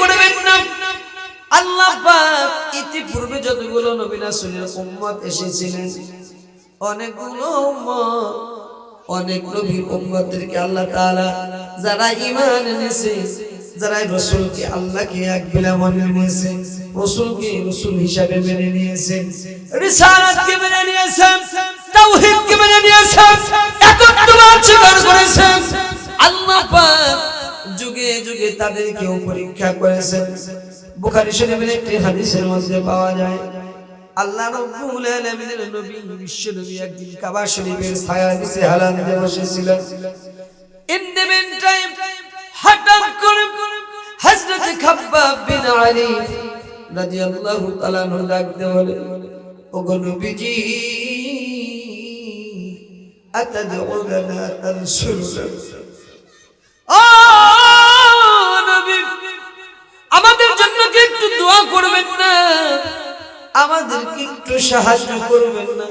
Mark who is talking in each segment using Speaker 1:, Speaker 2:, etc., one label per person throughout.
Speaker 1: করবেন না আল্লাহ পাক ইতিপূর্বে যতগুলো নবী রাসূলের উম্মত এসেছিলেন, অনেকগুলো উম্মত, অনেক নবীর উম্মতদেরকে আল্লাহ তাআলা যারা ঈমান এনেছে, যারা রসুলকে আল্লাহকে এক বিলা মনে নিয়েছে রসুলকে রসুল হিসাবে মেনে নিয়েছে, রিসালাতকে মেনে নিয়েছে, তাওহীদকে মেনে নিয়েছে, একত্ববাদ স্বীকার করেছে। আল্লাহ পাক যুগে যুগে তাদেরকেও পরীক্ষা করেছেন বুখারী শরীফের একটি হাদিসের মধ্যে পাওয়া যায়, আল্লাহ রাব্বুল আলামিনের নবী বিশ্ব নবী একদিন কাবা শরীফের ছায়া নিচে হালাতে বসেছিলেন। ইন দ্য মিন টাইম হঠাৎ করে হযরত খাব্বাব বিন আলী রাদিয়াল্লাহু তাআলা আনহু ডাক দিয়ে বলে, ওগো নবীজি আতাদউ লানা তানসুরুনা? ও নবী আমাদের জন্য কি একটু দোয়া করবেন না? আমাদেরকে একটু সাহায্য করবেন না।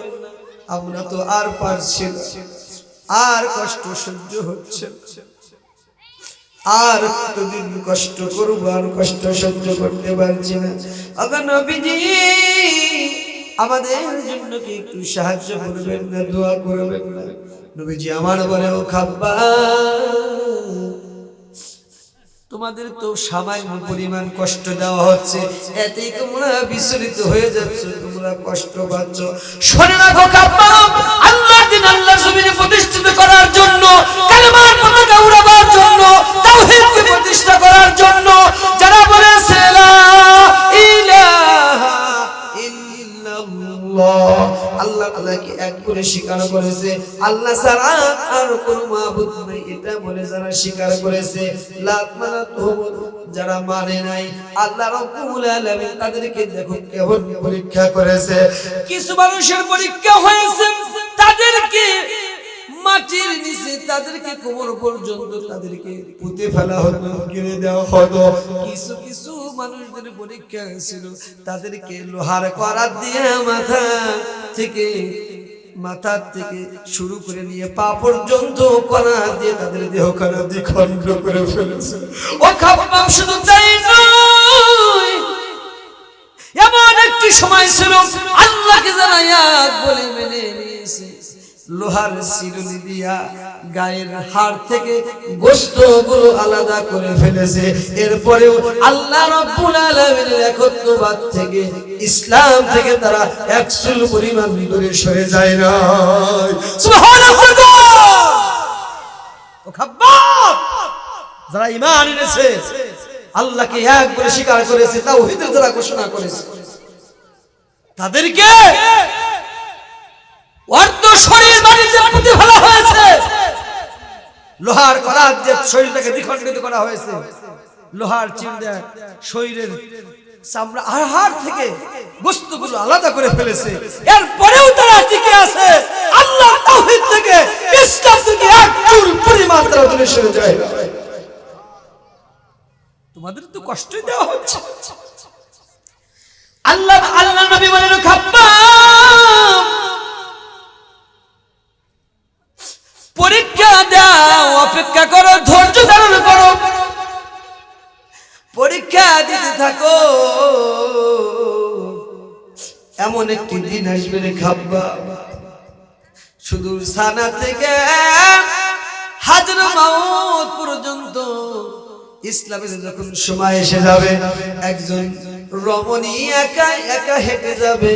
Speaker 1: আমরা তো আর পারছি আর কষ্ট সহ্য হচ্ছে আর কতদিন কষ্ট করব, আর কষ্ট সহ্য করতে পারছি না। নবীজি, আমাদের জন্য কি একটু সাহায্য করবেন না, দোয়া করবেন না? নবীজি আমার বলে ও খাব্বা তোমাদের তো সামান্য পরিমাণ কষ্ট দেওয়া হচ্ছে। এতেই তোমরা বিচলিত হয়ে যাচ্ছ, তোমরা কষ্ট পাচ্ছ। রাখো আল্লাহ দিন আল্লাহ প্রতিষ্ঠিত করার জন্য, কালেমার পতাকা উড়াবার জন্য, তাওহীদকে প্রতিষ্ঠা করার জন্য, যারা বলেছে এক করে স্বীকার করেছে। আল্লাহ ছাড়া আর কোন মাবুদ নাই, এটা বলে যারা স্বীকার করেছে। যারা মানে নাই, আল্লাহ তাদেরকে দেখো কেমন পরীক্ষা করেছে। কিছু মানুষের পরীক্ষা হয়েছে, তাদেরকে মাটির নিচে তাদেরকে কোমর পর্যন্ত তাদেরকে পুঁতে ফেলা হতো দেওয়া হতো। কিছু কিছু মানুষদের পরীক্ষা হয়েছিল তাদেরকে লোহার করার দিয়ে মাথা থেকে মাথা থেকে শুরু করে নিয়ে পা পর্যন্ত কণা দিয়ে তাদের দেহ খানা খন্ড করে ফেলেছে। ও খাবাব শুধু নয়, এমন একটি সময় ছিল আল্লাহকে যারা বলে মেনে নিয়েছে। লোহার চিরুনি দিয়া গায়ের হাড় থেকে গোস্তগুলো আলাদা করে ফেলেছে। এরপরেও আল্লাহ রাব্বুল আলামিনের একত্ববাদ থেকে, ইসলাম থেকে তারা একচুল পরিমাণ দূরে সরে যায় না। সুবহানাল্লাহ! ও খাব্বাব! যারা ঈমান এনেছে, আল্লাহকে এক করে স্বীকার করেছে, তাওহীদের যারা ঘোষণা করেছে, তাদেরকে লোহার করার যে শরীরটাকে দ্বিখণ্ডিত করা হয়েছে, লোহার চিন্তা শরীরের চামড়া আর হাড় থেকে বস্তুগুলো আলাদা করে ফেলেছে। তারা টিকে আছে। আল্লাহ তাওহীদ থেকে ইসলাম থেকে এক চুল পরিমাণ তারা দূরে সরে যায়। তোমাদের তো কষ্টই দেওয়া হচ্ছে। আল্লাহ আল্লাহ নবী বলেন খাব্বাব পরীক্ষা দাও অপেক্ষা করো, ধৈর্য ধারণ করো। পরীক্ষা দিতে থাকো। এমন একটি দিন আসবে রে খাব্বা। শুধু সানা থেকে হাজার মাউত পর্যন্ত ইসলামের যখন সময় এসে যাবে, একজন রমণী একা একা হেঁটে যাবে।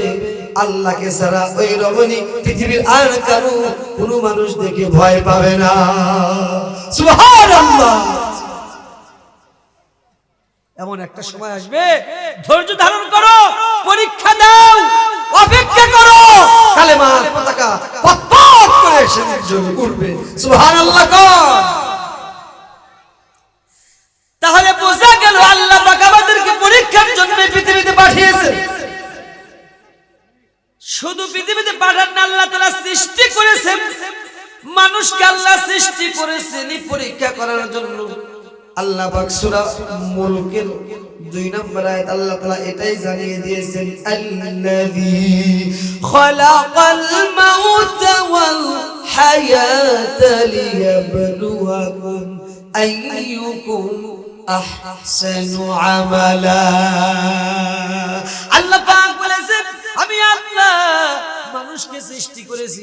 Speaker 1: আল্লাহকে ছাড়া ওই রমণী পৃথিবীর আর কারও, কোনো মানুষ দেখে ভয় পাবে না। এমন একটা সময় আসবে, ধৈর্য ধারণ করো, পরীক্ষা দাও, অপেক্ষা করো। কালেমার পতাকা পত পত করে সেদিন উঠবে। সুবহানাল্লাহ কর তাহলে বোঝা গেল আল্লাহ পাক আমাদেরকে পরীক্ষার জন্য পৃথিবীতে পাঠিয়েছে। শুধু পৃথিবীতে পাঠান আল্লাহ তাআলা সৃষ্টি করেছেন মানুষকে আল্লাহ সৃষ্টি করেছেন পরীক্ষা করার জন্য। আল্লাহ পাক মুলকের দুই নম্বর আয়াত আল্লাহ তাআলা এটাই জানিয়ে দিয়েছেন, আল্লাযী খালাকাল মাউতা ওয়াল আইয়ুকুম আহসানু আমালা।
Speaker 2: আল্লাহ পাক বলেছেন, আমি আল্লাহ মানুষকে সৃষ্টি করেছি,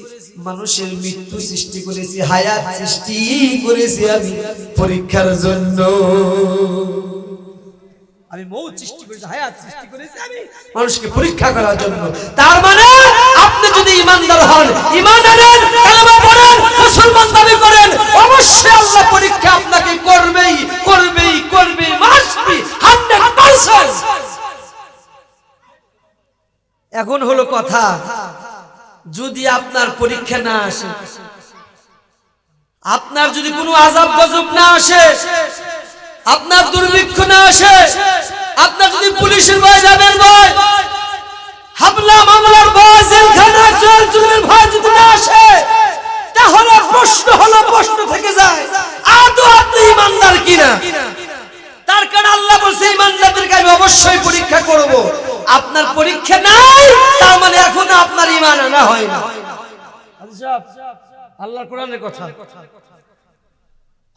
Speaker 1: মানুষের মৃত্যু সৃষ্টি করেছি, হায়াত সৃষ্টি করেছি আমি পরীক্ষার জন্য।
Speaker 2: আমি মৌত সৃষ্টি করেছি, হায়াত সৃষ্টি করেছি আমি
Speaker 1: মানুষকে পরীক্ষা করার জন্য। তার মানে আপনি যদি ইমানদার হন ইমান আনেন মুসলমান দাবি করেন, অবশ্যই আল্লাহ পরীক্ষা আপনাকে করবেই করবেই করবে মাসবি 100% এখন হলো কথা, যদি আপনার পরীক্ষা না আসে, আপনার যদি কোনো আজাব গজব না আসে, আপনার দুর্ভিক্ষ না আসে, আপনার যদি পুলিশের ভয় যাবেন ভয়, হামলা, মামলার ভয় জেলখানার জেল, জুলুমের ভয় যদি না আসে তাহলে প্রশ্ন হলো প্রশ্ন থেকে যায় আদৌ আপনি ইমানদার কিনা? তার কারণ আল্লাহ বলছে ইমানদারদেরকে আমি অবশ্যই পরীক্ষা করব। আপনার পরীক্ষা নাই তার মানে এখন আপনার ইমান আনা হয় না। আল্লাহর কোরআনের কথা।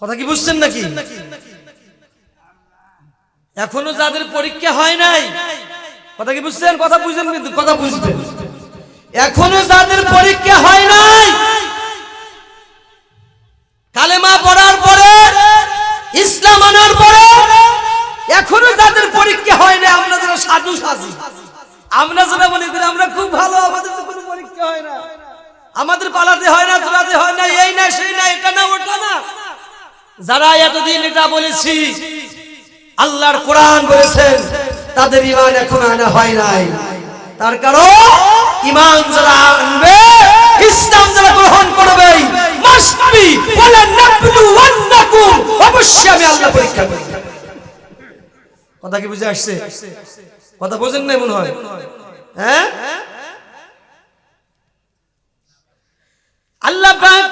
Speaker 1: কথা কি বুঝছেন নাকি? এখনও যাদের পরীক্ষা হয় নাই কথা কি বুঝছেন? কথা বুঝছেন কিন্তু কথা বুঝবেন। এখনও যাদের পরীক্ষা হয় নাই কালেমা পড়ার পরে, ইসলাম আনার পরে, এখনও যাদের পরীক্ষা হয় না আমরা যারা সাধু সাজি। আমরা যারা মনে করি আমরা খুব ভালো, আমাদের তো কোনো পরীক্ষা হয় না। আমাদের পালাতে হয় না তোলাতে হয় না, এই না, সেই না, এটা না, ওটা না। যারা এতদিন এটা বলেছি, আল্লাহর কোরআন বলেছেন, তাদের ইমান এখন আনা হয় নাই। তার কারণ ইমান যারা আনবে, ইসলাম যারা গ্রহণ করবে অবশ্যই আমি আল্লাহ পরীক্ষা কথা কি বুঝে আসছে? কথা না মনে হয়? হ্যাঁ? আল্লাহ পাক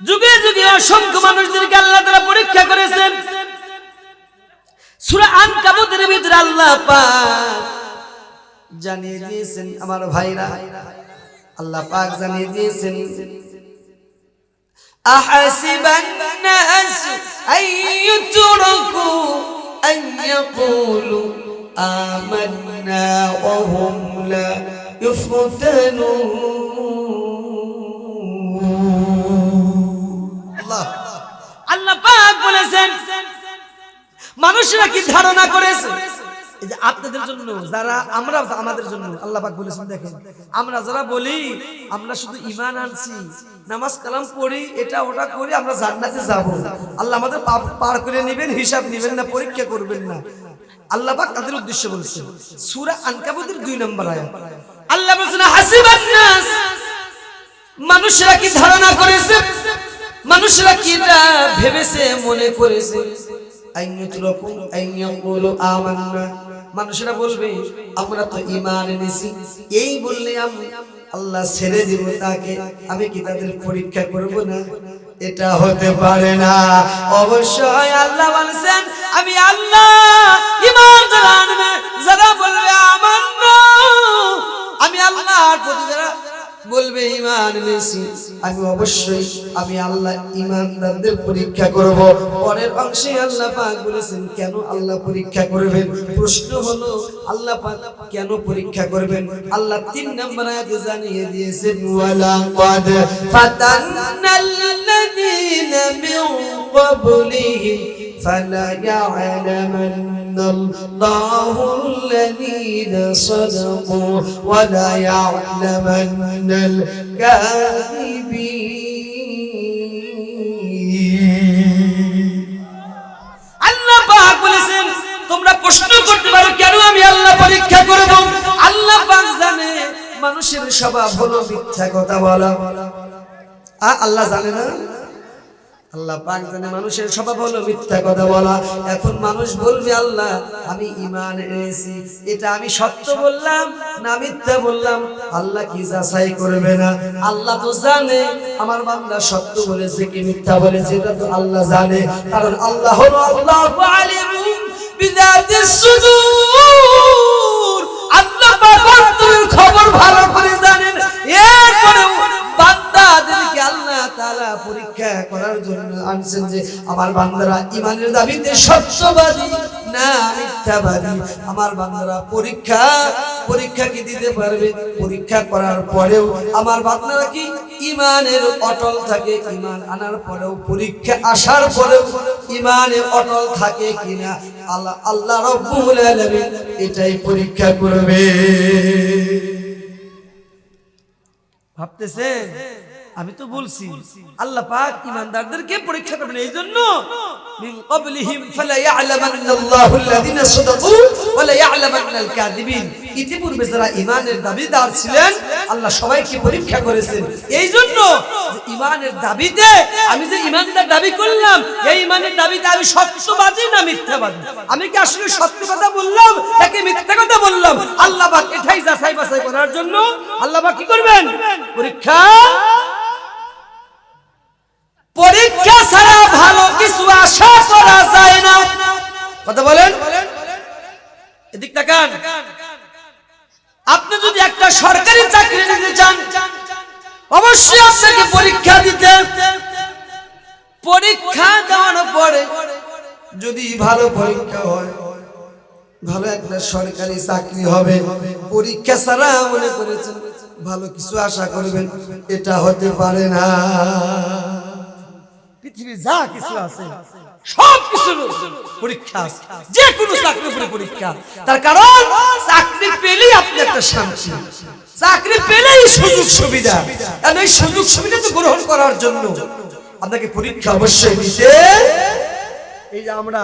Speaker 1: যুগে যুগে অসংখ্য মানুষদেরকে আল্লাহ তারা পরীক্ষা করেছেন। সূরা আনকাবুতের ভিতরে আল্লাহ পাক জানিয়ে দিয়েছেন, আমার ভাইরা। আল্লাহ পাক জানিয়ে দিয়েছেন
Speaker 2: أحسب الناس أن يتركوا أن يقولوا آمنا وهم لا يفتنون
Speaker 1: আল্লাহ
Speaker 2: আল্লাহ পাক বলেছেন মানুষরা কি ধারণা করেছে যে আপনাদের জন্য, যারা আমরা, আমাদের জন্য, আল্লাহ পাক বলেছেন, দেখেন, আমরা যারা বলি, আমরা শুধু ঈমান আনছি, নামাজ কালাম পড়ি, এটা ওটা করি, আমরা জান্নাতে যাব। আল্লাহ আমাদের পাপ পার করে নেবেন, হিসাব নেবেন না, পরীক্ষা করবেন না। আল্লাহ পাক তাদের উদ্দেশ্য বলছেন সূরা আনকাবুতের 2 নম্বর আয়াত। আল্লাহ বলছেন হাসিবান নাস। মানুষরা কি ধারণা করেছে? মানুষরা কি এটা ভেবেছে, মনে করেছে? আইয়ুতরাকু আইয়াকুলু আমান্না। মানুষরা বলবে, আমরা তো ইমান এনেছি। এই বললে আমি আল্লাহ ছেড়ে দিব তাকে। আমি কি তাদের পরীক্ষা করব না? এটা হতে পারে না। অবশ্যই আল্লাহ বলছেন, আমি আল্লাহ ইমান যারা আনবে, যারা বলবে আমান্না আমি আল্লাহর প্রতি যারা বলবে ইমান এনেছি। আমি অবশ্যই, আমি আল্লাহ ইমানদারদের পরীক্ষা করব। পরের অংশে আল্লাহ পাক বলেছেন, কেন আল্লাহ পরীক্ষা করবেন? প্রশ্ন হলো, আল্লাহ পাক কেন পরীক্ষা করবেন? আল্লাহ তিন নম্বর আয়াতে জানিয়ে দিয়েছেন ওয়ালা কাদ ফাতানাল মিন ক্বাবলিহিম ফালা ইয়ালামান। الله الذين صدقوا ولا يعلمن الكاذبين আল্লাহ পাক বলেছেন তোমরা প্রশ্ন করতে পারো কেন আমি আল্লাহ পরীক্ষা করব আল্লাহ পাক জানে মানুষের স্বভাব হলো মিথ্যা কথা বলা আ আল্লাহ জানে না আল্লাহ পাক জানে মানুষের স্বভাব হলো মিথ্যা কথা বলা। এখন মানুষ বলবে, আল্লাহ, আমি ঈমান এনেছি। এটা আমি সত্য বললাম না মিথ্যা বললাম? আল্লাহ কি যাচাই করবে না? আল্লাহ তো জানে, আমার বান্দা সত্য বলেছে কি মিথ্যা বলেছে এটা তো আল্লাহ জানে। কারণ আল্লাহ হলো আল্লাহ আলিমুন বিযাতিস সুদূর। আল্লাহ পাক খবর ভালো করে
Speaker 1: করার জন্য আনছেন যে আমার বান্দারা ইমানের দাবিতে সত্যবাদী, না মিথ্যাবাদী। আমার বান্দারা পরীক্ষা পরীক্ষা কি দিতে পারবে? পরীক্ষা করার পরেও আমার বান্দারা কি ইমানের অটল থাকে ইমান আনার পরেও, পরীক্ষা আসার পরেও ইমানে অটল থাকে কিনা? আল্লাহ আল্লাহ রব্বুল আলামিন এটাই পরীক্ষা করবে।
Speaker 2: ভাবতেছেন? আমি তো বলছি আল্লাহ পাক ইমানদারদেরকে পরীক্ষা করবেন এই জন্য। মিন ক্বাবলিহিম ফালা ইয়ালামান্না আল্লাহু আল্লাযিনা সাদাকু ওয়া লা ইয়ালামান্নাল কাযিবিন। ইতিপূর্বে যারা ইমানের দাবিদার ছিলেন আল্লাহ সবাইকে পরীক্ষা করেছেন। এই জন্য যে ইমানের দাবিতে আমি যে ইমানদার দাবি করলাম এই ইমানের দাবিতে আমি সত্যবাদী না মিথ্যাবাদী? আমি কি আসলে সত্য কথা বললাম নাকি মিথ্যা কথা বললাম? আল্লাহ পাক এটাই যাচাই বাছাই করার জন্য আল্লাহ পাক কি করবেন? পরীক্ষা পরীক্ষা ছাড়া ভালো কিছু আশা করা যায় না। কথা বলেন? এদিক তাকান। আপনি যদি একটা সরকারি চাকরি নিতে চান, অবশ্যই আপনাকে পরীক্ষা দিতে। পরীক্ষা দেওয়ার পরে
Speaker 1: যদি ভালো পরীক্ষা হয়, ভালো একটা সরকারি চাকরি হবে, পরীক্ষা ছাড়া মনে করেছেন ভালো কিছু আশা করবেন, এটা হতে পারে না।
Speaker 2: পৃথিবী যা কিছু আছে, সব কিছু পরীক্ষা। যে কোনো চাকরির উপরে পরীক্ষা। তার কারণ, চাকরি পেলেই আপনি একটা শান্তি। চাকরি পেলেই সুযোগ সুবিধা। আর এই সুযোগ সুবিধা তো গ্রহণ করার জন্য। আপনাকে পরীক্ষা অবশ্যই দিতে। এই যে আমরা,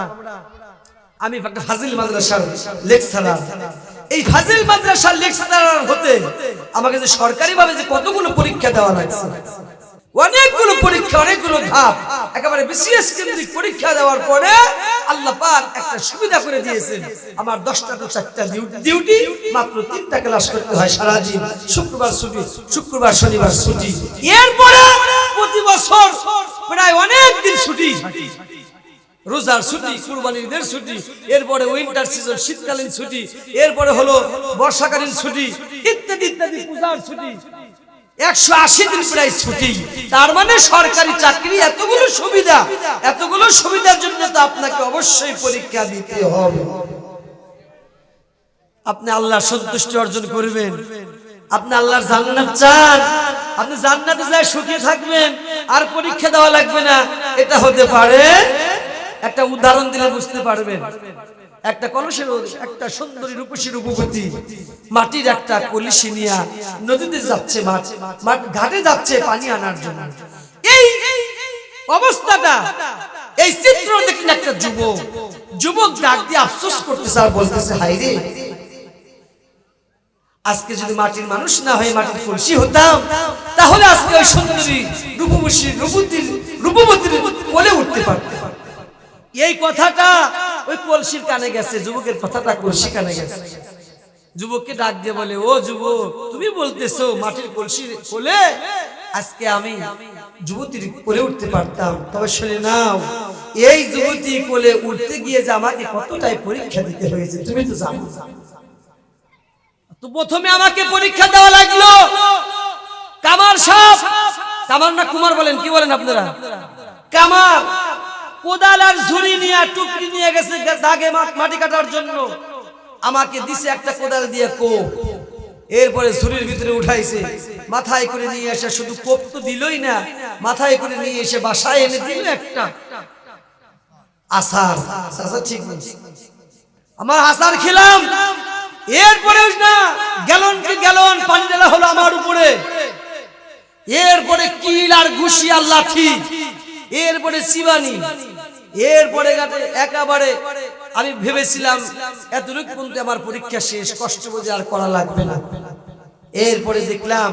Speaker 2: আমি একটা ফাজিল মাদ্রাসার লেকচারার। এই ফাজিল মাদ্রাসার লেকচারার হতে আমাকে যে সরকারি ভাবে যে কতগুলো পরীক্ষা দেওয়া লাগছে অনেকগুলো পরীক্ষা, অনেকগুলো ধাপ। একেবারে বিসিএস কেন্দ্রিক পরীক্ষা দেওয়ার পরে আল্লাহ পাক একটা সুবিধা করে দিয়েছেন। আমার দশটা তো চারটা ডিউটি, মাত্র তিনটা ক্লাস করতে হয় সারাদিন। শুক্রবার ছুটি, শুক্রবার শনিবার ছুটি। এরপরে প্রতি বছর প্রায় অনেক দিন ছুটি। রোজার ছুটি, কুরবানির ঈদের ছুটি, এরপরে উইন্টার সিজন শীতকালীন ছুটি, এরপরে হলো বর্ষাকালীন ছুটি, ইত্যাদি ইত্যাদি, পূজার ছুটি। একশো আশি দিন প্রায় ছুটি। তার মানে সরকারি চাকরি, এতগুলো সুবিধা, এতগুলো সুবিধার জন্য তো আপনাকে অবশ্যই পরীক্ষা দিতে হবে। আপনি আল্লাহর সন্তুষ্টি অর্জন করবেন। আপনি আল্লাহর জান্নাত চান। আপনি জান্নাতে যায় সুখে থাকবেন, আর পরীক্ষা দেওয়া লাগবে না। এটা হতে পারে, একটা উদাহরণ দিলে বুঝতে পারবেন। একটা কলসের একটা সুন্দরী রূপসী রূপবতী মাটির একটা কলসি নিয়া নদীতে যাচ্ছে ঘাটে যাচ্ছে পানি আনার জন্য। এই অবস্থাটা, এই চিত্র দেখলেন একটা যুবক যুবক ডাক দিয়ে আফসোস করতেছে আর বলতেছে হাই রে, আজকে যদি মাটির মানুষ না হয়ে মাটির কলসি হতাম, তাহলে আজকে ওই সুন্দরী রূপবতী রূপবতীর রূপবতীর কোলে উঠতে পারতাম। এই কথাটা ওই কলসির কানে গেছে, যুবকের কথাটা কলসি কানে গেছে। যুবককে ডাক দিয়ে বলে, ও যুবক, তুমি বলতেছো মাটির কলসির কোলে আজকে আমি যুবতীর কোলে উঠতে পারতাম। তবে শুনে নাও, এই যুবতী কোলে উঠতে গিয়ে যে আমাকে কতটাই পরীক্ষা দিতে হয়েছে, তুমি তো জানো। তো প্রথমে আমাকে পরীক্ষা দেওয়া লাগল। কামার সাপ কামার না কুমার বলেন, কি বলেন আপনারা? কামার। কোদাল আর ঝুড়ি নিয়ে, টুকরি নিয়ে গেছে দাগে মাটি কাটার জন্য। আমাকে দিছে একটা কোদাল দিয়ে কোপ। এরপরে ঝুড়ির ভিতরে উঠাইছে। মাথায় করে নিয়ে এসে শুধু কোপ তো দিলই না, মাথায় করে নিয়ে এসে বাসায় এনে দিল একটা। আসার। আসার ঠিক। আমার আসার খেলাম। এরপরে না গ্যালন কি গ্যালন পানি ঢালা হলো আমার উপরে। এরপরে কিল আর ঘুষি আর লাঠি। এরপরে শিবানী। এরপরে একেবারে আমি ভেবেছিলাম, এতটুকু পর্যন্ত আমার পরীক্ষা শেষ, কষ্ট বুঝে আর করা লাগবে না। এরপরে দেখলাম,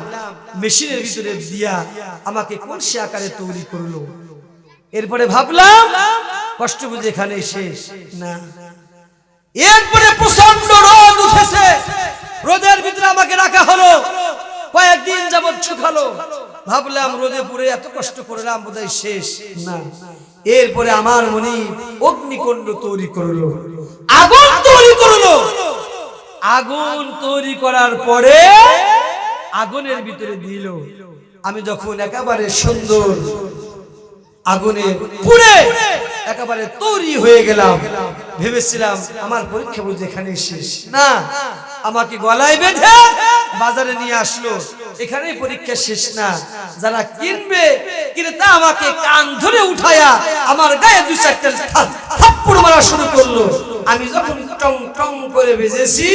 Speaker 2: মেশিনের ভিতরে দিয়া আমাকে কলসি আকারে তৈরি করল। এরপরে ভাবলাম, কষ্ট বুঝে এখানে শেষ না। এরপরে প্রচণ্ড রোদ উঠেছে। রোদের ভিতরে আমাকে রাখা হলো। কয়েকদিন যাবৎ ভাবলাম রোদে পুরে এত কষ্ট করলাম, বোধহয় শেষ না। এরপরে আমার মনে অগ্নিকুণ্ড তৈরি করল। আগুন তৈরি করল। আগুন তৈরি করার পরে আগুনের ভিতরে দিল। আমি যখন একেবারে সুন্দর আগুনে পুড়ে একেবারে তৈরি হয়ে গেলাম ভেবেছিলাম আমার পরীক্ষা বুঝে এখানে শেষ। না আমাকে গলায় বেঁধে বাজারে নিয়ে আসলো। এখানেই পরীক্ষা শেষ না। যারা কিনবে, ক্রেতা আমাকে কান ধরে উঠায়া আমার গায়ে দু চারটে থাপ্পড় মারা শুরু করল। আমি যখন টং টং করে বেজেছি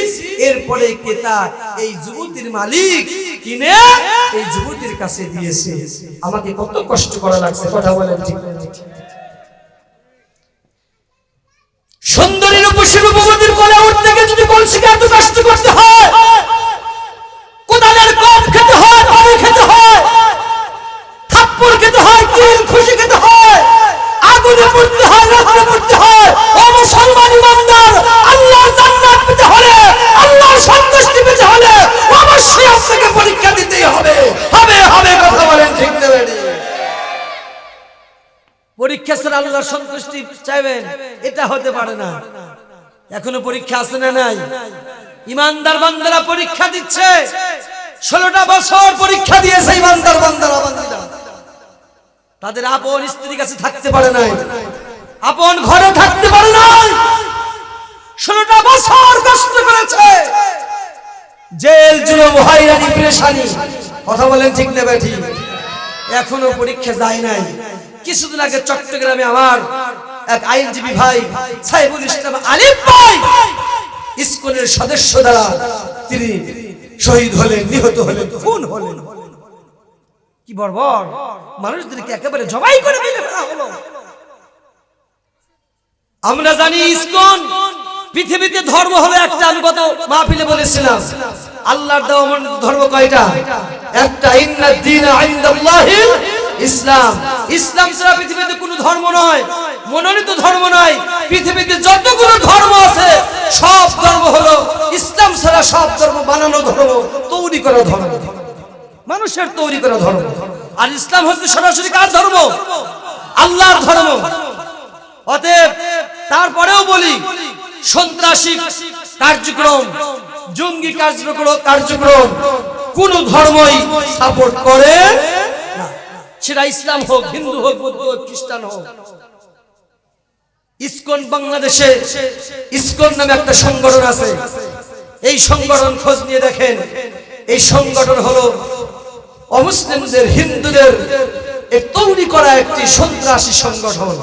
Speaker 2: এরপরে ক্রেতা এই যুবতীর মালিক কিনে এই যুবতীর কাছে দিয়েছে। আমাকে কত কষ্ট করা লাগছে, কথা বলেন ঠিক? সুন্দরী রূপবতীর কোলে উঠতে গিয়ে যদি কলসিকে এত কষ্ট করতে হয়, কোদালের কপ খেতে হয়, পানি খেতে হয়, থাপ্পড় খেতে হয় কিল খুশি খেতে হয়, আগুনে পড়তে হয় রাত্রে পড়তে হয়, ও মুসলমান ইমানদার, আল্লাহর জান্নাত পেতে হলে, আল্লাহর সন্তুষ্টি পেতে হলে অবশ্যই আপনাকে পরীক্ষা দিতেই হবে হবে হবে, কথা বলেন ঠিক না? পরীক্ষা ছাড়া আল্লাহর সন্তুষ্টি চাইবেন, এটা হতে পারে না এখনও পরীক্ষা আছে না নাই? ইমানদার বান্দারা পরীক্ষা দিচ্ছে। ষোলোটা বছর পরীক্ষা দিয়েছে ইমানদার বান্দারা তাদের আপন স্ত্রীর কাছে থাকতে পারে নাই। আপন ঘরে থাকতে পারে নাই। ষোলোটা বছর কষ্ট করেছে। জেল, জুলুম, হয়রানি, পেরেশানি। কথা বলেন ঠিক না বেঠি এখনও পরীক্ষা যায় নাই। কিছুদিন আগে চট্টগ্রামে আমার এক আইনজীবী ভাই সাইবুল ইসলাম আলিফ ভাই, স্কুলের সদস্য দ্বারা তিনি শহীদ হলেন, নিহত হলেন, খুন হলেন। কি বর্বর? মানুষদেরকে একেবারে জবাই করে ফেলে ফেলা হলো। আমরা জানি ইসকন, পৃথিবীতে ধর্ম হলো একটা, আমি কত মাহফিলে বলেছিলাম। আল্লাহর দেওয়া ধর্ম কয়টা? একটা, ইন্না দিন ইনদাল্লাহিল ইসলাম। ইসলাম ছাড়া পৃথিবীতে কোনো ধর্ম নয়। মনোনীত ধর্ম নয়। পৃথিবীতে যতগুলো ধর্ম আছে, সব ধর্ম হলো ইসলাম ছাড়া সব ধর্ম বানানো ধর্ম, তৈরি করা ধর্ম। মানুষের তৈরি করা ধর্ম। আর ইসলাম হচ্ছে সরাসরি কার ধর্ম? আল্লাহর ধর্ম। অতএব তারপরেও বলি, সন্ত্রাসী কার্যক্রম, জঙ্গি কার্যক্রম কার্যক্রম কোন ধর্মই সাপোর্ট করে সেটা ইসলাম হোক, হিন্দু হোক, বৌদ্ধ হোক, খ্রিস্টান হোক। ইসকন বাংলাদেশে ইসকন নামে একটা সংগঠন আছে। এই সংগঠন খোঁজ নিয়ে দেখেন, এই সংগঠন হলো অমুসলিমদের, হিন্দুদের তৈরি করা একটি সন্ত্রাসী সংগঠন,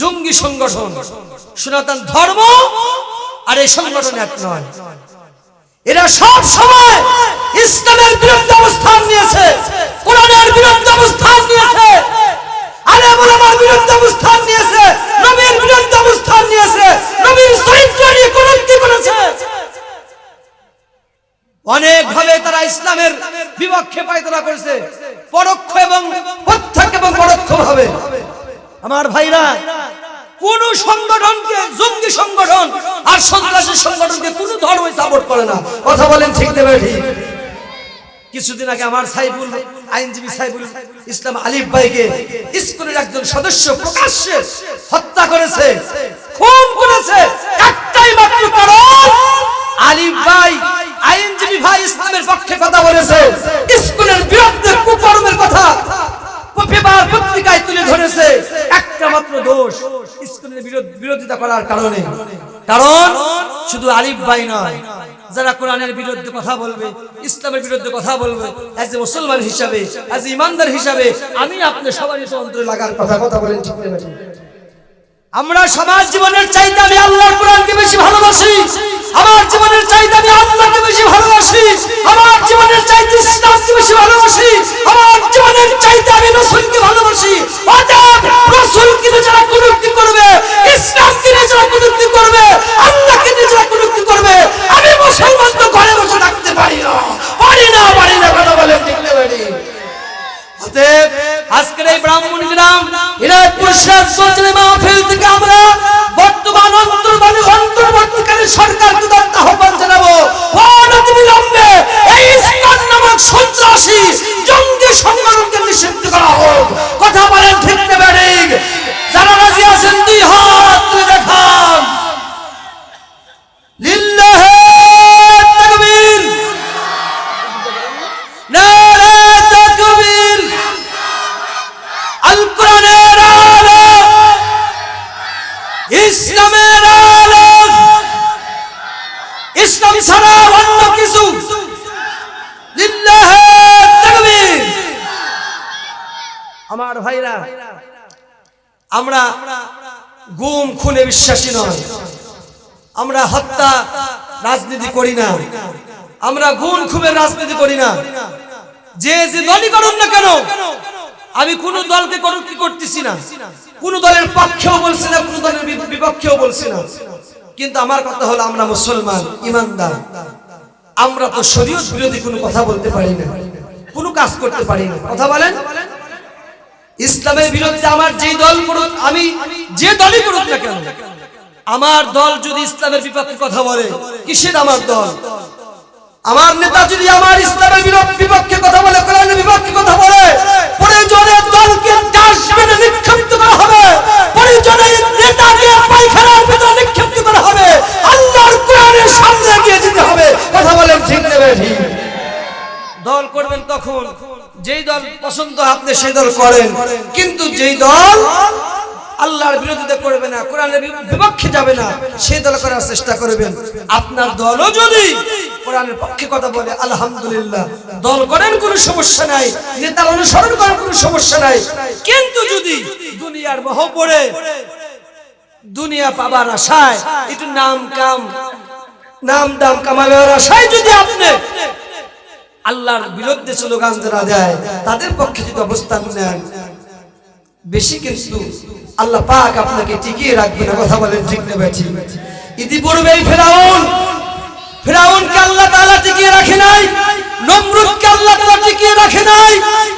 Speaker 2: জঙ্গি সংগঠন। সনাতন ধর্ম আর এই সংগঠন এক নয়। এরা সব সময় ইসলামের বিরুদ্ধে অবস্থান নিয়েছে, কোরআনের বিরুদ্ধে অবস্থান নিয়েছে আলে আমার বিরুদ্ধে অবস্থান নিয়েছে, নবীর বিরুদ্ধে অবস্থান নিয়েছে, নবীর চরিত্র নিয়ে কলঙ্কি করেছে। অনেক ভাবে তারা ইসলামের বিপক্ষে পায়তারা করেছে, পরোক্ষ এবং প্রত্যক্ষ এবং পরোক্ষ ভাবে। আমার ভাইরা কোন সংগঠনকে, জঙ্গি সংগঠন আর সন্ত্রাসী সংগঠনকে কোন ধর্মই সাপোর্ট করে না। কথা বলেন ঠিক দেবে ঠিক? কিছুদিন আগে আমার সাইফুল, আইনজীবী সাইফুল ইসলাম আলিফ ভাইকে স্কুলের একজন সদস্য প্রকাশ্যে হত্যা করেছে, খুন করেছে। একটাই মাত্র কারণ, আলিফ ভাই আইনজীবী ভাই ইসলামের পক্ষে কথা বলেছে। স্কুলের বিরুদ্ধে কুকর্মের কথা পত্রিকায় তুলে ধরেছে। একটা মাত্র দোষ স্কুলের বিরোধিতা করার কারণে। কারণ শুধু ভাই নয়, যারা কোরআনের বিরুদ্ধে কথা বলবে, ইসলামের বিরুদ্ধে কথা বলবে এজ এ মুসলমান হিসাবে এজ ইমানদার হিসাবে, আমি আপনার সবারই তো অন্তরে লাগার কথা কথা বলেন ঠিক? আমরা সমাজ জীবনের চাইতে আমি আল্লাহর কোরআনকে বেশি ভালোবাসি। আমার আমার জীবনের চাইতে ইসলামকে বেশি ভালোবাসি। আমার জীবনের চাইতে আমি রসুলকে ভালোবাসি। অতএব রসুলকে নিয়ে যারা কুলুপ্তি করবে, ইসলামকে নিয়ে যারা কুলুপ্তি করবে, আল্লাহকে নিয়ে যারা কুলুপ্তি করবে, আমি মুসলমান তো ঘরে বসে থাকতে পারি না। পারি না পারি না, কথা বলে ঠিক বাড়ি অতএব আজকের এই ব্রাহ্মণ গ্রাম হিরায়তপুর শেখ সঞ্চয় মাহফিল থেকে আমরা বর্তমান অন্তর্বাণী অন্তর্বর্তীকালীন সরকারকে দত্ত আহ্বান জানাব। অনতি বিলম্বে এই ইসলাম নামক সন্ত্রাসী জঙ্গি সংগঠনকে নিষিদ্ধ করা হোক। কথা বলেন ঠিক না ব্যাডিং যারা রাজি আছেন, দুই হাত তুলে দেখান। লিল্লাহে বিশ্বাসী নয় আমরা হত্যা রাজনীতি করি না। আমরা গুণ খুবের রাজনীতি করি না। যে যে দলই করুন না কেন, আমি কোন দলকে কটূক্তি করতেছি না। কোন দলের পক্ষেও বলছি না, কোন দলের বিপক্ষেও বলছি না। কিন্তু আমার কথা হলো আমরা মুসলমান, ইমানদার। আমরা তো শরীয়ত বিরোধী কোনো কথা বলতে পারি না, কোনো কাজ করতে পারি না। কথা বলেন? ইসলামের বিরুদ্ধে আমার যে দল করুক আমি যে দলই করুক না কেন, আমার দল যদি ইসলামের বিপক্ষে কথা বলে, কিসের আমার দল? আমার নেতা যদি আমার ইসলামের বিপক্ষে কথা বলে, কোরআনের বিপক্ষে কথা বলে প্রয়োজনে দলকে ডাস্টবিনে নিক্ষিপ্ত করা হবে। প্রয়োজনে নেতাকে পায়খানার ভিতরে নিক্ষিপ্ত করা হবে। আল্লাহর কোরআনের সামনে এগিয়ে যেতে হবে। কথা বলেন ঠিক নেবে ঠিক। দল করবেন তখন যেই দল পছন্দ আপনি সেই দল করেন। কিন্তু যেই দল আল্লাহর বিরোধিতা করবে না কোরআনের বিপক্ষে যাবে না সেই দল করার চেষ্টা করবেন। আপনার দলও যদি কোরআনের পক্ষে কথা বলে আলহামদুলিল্লাহ দল করেন কোনো সমস্যা নাই নেতার অনুসরণ করার কোনো সমস্যা নাই। কিন্তু যদি দুনিয়ার মোহ পড়ে দুনিয়া পাবার আশায় একটু নাম কাম নাম দাম কামাবার আশায় যদি আপনি আল্লাহর বিরুদ্ধে স্লোগান যারা দেয়, তাদের পক্ষে যদি অবস্থান নেন, বেশি কিন্তু আল্লাহ পাক আপনাকে টিকিয়ে রাখবে না, কথা বলেন ঠিক নেবে ঠিক। ইতিপূর্বেই ফেরাউন, ফেরাউনকে আল্লাহ তাআলা টিকিয়ে রাখে নাই, নমরুদকে আল্লাহ তাআলা টিকিয়ে রাখে নাই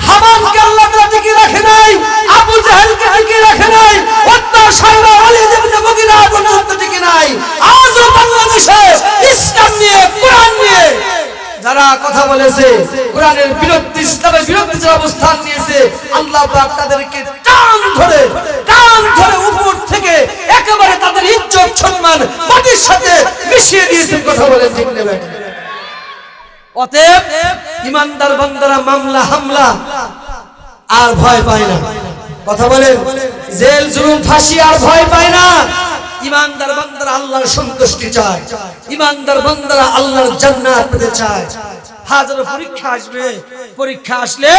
Speaker 2: হামানকে আল্লাহ তাআলা টিকিয়ে রাখে নাই, আবু জাহেলকে টিকিয়ে রাখে নাই উত্তা সাইবা ওয়ালিদ ইবনে মুগিরা পর্যন্ত টিকে নাই। আজও বাংলাদেশে ইসলাম নিয়ে, কোরআন নিয়ে যারা কথা বলেছে, কোরআনের বিরুদ্ধে, ইসলামের বিরুদ্ধে যারা অবস্থান নিয়েছে, আল্লাহ পাক তাদেরকে টান ধরে টান ধরে উপর থেকে একেবারে তাদের ইজ্জত, সম্মান, মাটির সাথে মিশিয়ে দিয়েছেন কথা বলে ঠিক নেবেন অতএব ইমানদার বান্দারা মামলা, হামলা আর ভয় পায় না। কথা বলেন, জেল, জুলুম, ফাঁসি আর ভয় পায় না। ইমানদার বান্দারা আল্লাহর সন্তুষ্টি চায়। ইমানদার বান্দারা আল্লাহর জান্নাত পেতে চায়। হাজারো পরীক্ষা আসবে। পরীক্ষা আসলে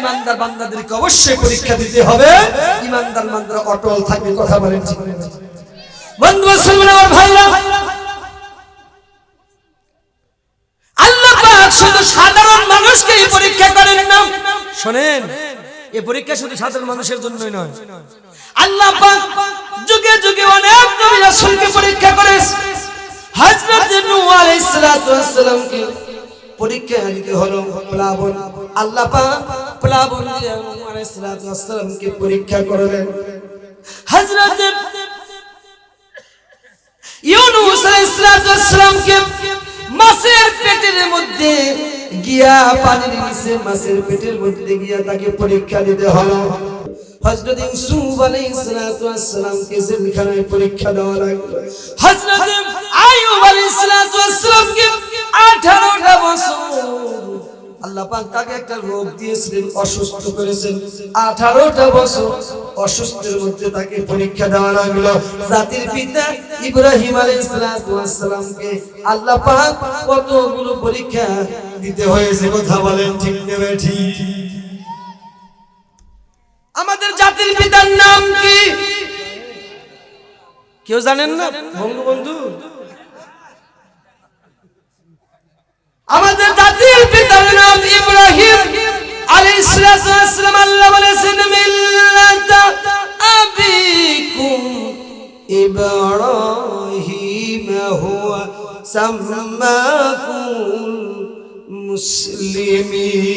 Speaker 2: ইমানদার বান্দাদেরকে অবশ্যই পরীক্ষা দিতে হবে। ইমানদার বান্দারা অটল থাকবে, কথা বলেন বন্ধু মুসলমান, আমার ভাইরা, আল্লাহ পাক শুধু সাধারণ মানুষকে পরীক্ষা করেন না। শোনেন এই পরীক্ষা শুধু সাধারণ মানুষের জন্যই নয়। আল্লাহ পাক যুগে যুগে অনেক নবী রাসূলকে পরীক্ষা করে। হযরত নূহ আলাইহিস ওয়াস সালামকে পরীক্ষা দিতে হলো প্লাবন। আল্লাহ পাক প্লাবন নূহ আলাইহিস ওয়াস সালামকে পরীক্ষা করলেন। হযরত ইউনুস আলাইহিসসালামকে মাছের পেটের মধ্যে গিয়া পানির নিচে মাছের পেটের মধ্যে গিয়া তাকে পরীক্ষা দিতে হলো। ইউসুফ জেলখানায় পরীক্ষা দেওয়া লাগল। হযরত আইয়ুব আলাইহিসসালামকে 18টা বছর। আল্লাহ পাক তাকে একটা রোগ দিয়েছিলেন, অসুস্থ করেছেন। বছর অসুস্থের মধ্যে তাকে পরীক্ষা দেওয়া লাগল। জাতির পিতা ইব্রাহিম আলাইহিসসালামকে আল্লাহ পাক কতগুলো পরীক্ষা দিতে হয়েছে, কথা বলেন ঠিক নেবে ঠিক? জাতির পিতার নাম কি? কেউ জানেন না? বঙ্গবন্ধু। আমাদের জাতির পিতার নাম ইব্রাহিম আলাইহিস সালাম। আল্লাহ বলেছেন মিল্লাতা আবিকুম ইব্রাহিম হুয়া সাম্মাকুম মুসলিমিন।